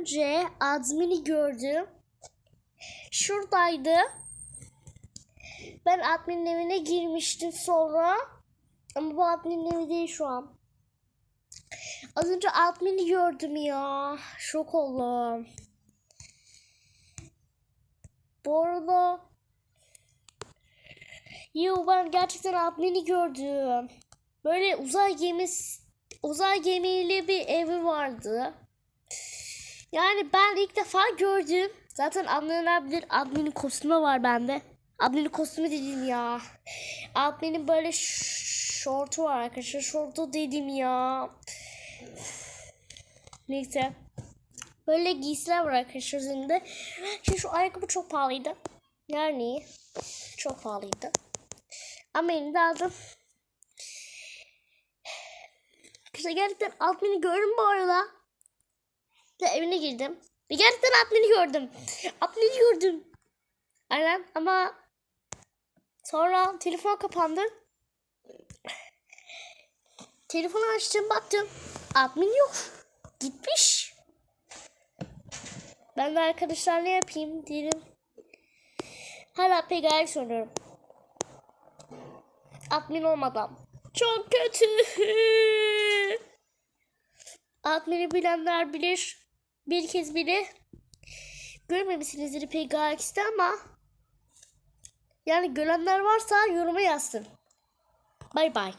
önce admini gördüm. Şuradaydı. Ben adminin evine girmiştim sonra. Ama bu adminin evi değil şu an. Az önce admini gördüm ya. Şok oldum. Bu arada Yo ben gerçekten admini gördüm. Böyle uzay gemisi uzay gemiyle bir evi vardı. Yani ben ilk defa gördüm. Zaten anlanabilir. Admin'in kostümü var bende. Admin'in kostümü dedim ya. Admin'in böyle şortu var arkadaşlar. Şortu dedim ya. Neyse. Böyle giysiler var arkadaşlar üzerinde. Şimdi şu ayakkabı çok pahalıydı. Yani çok pahalıydı. Ama yine de aldım. İşte gerçekten admini gördüm bu arada. Ve evine girdim. Ve gerçekten admini gördüm. Admini gördüm. Aynen ama sonra telefon kapandı. Telefonu açtım baktım. Admin yok. Gitmiş. Ben de arkadaşlar ne yapayım dedim. Hala PGR soruyorum. Admin olmadan. Çok kötü. Admin'i bilenler bilir. Bir kez bile görmemişsinizdir PGRX'te ama yani görenler varsa yoruma yazsın. Bay bay.